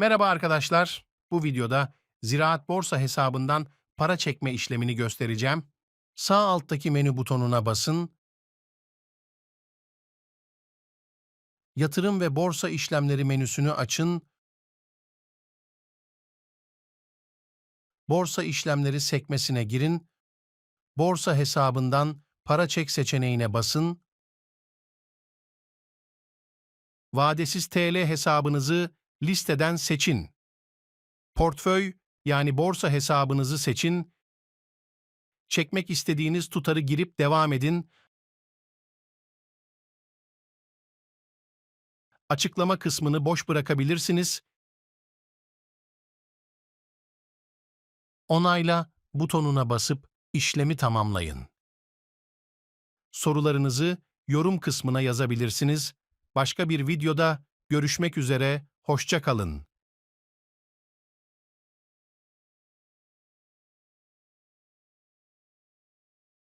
Merhaba arkadaşlar. Bu videoda Ziraat Borsa hesabından para çekme işlemini göstereceğim. Sağ alttaki menü butonuna basın. Yatırım ve borsa işlemleri menüsünü açın. Borsa işlemleri sekmesine girin. Borsa hesabından para çek seçeneğine basın. Vadesiz TL hesabınızı listeden seçin. Portföy yani borsa hesabınızı seçin. Çekmek istediğiniz tutarı girip devam edin. Açıklama kısmını boş bırakabilirsiniz. Onayla butonuna basıp işlemi tamamlayın. Sorularınızı yorum kısmına yazabilirsiniz. Başka bir videoda görüşmek üzere, hoşça kalın.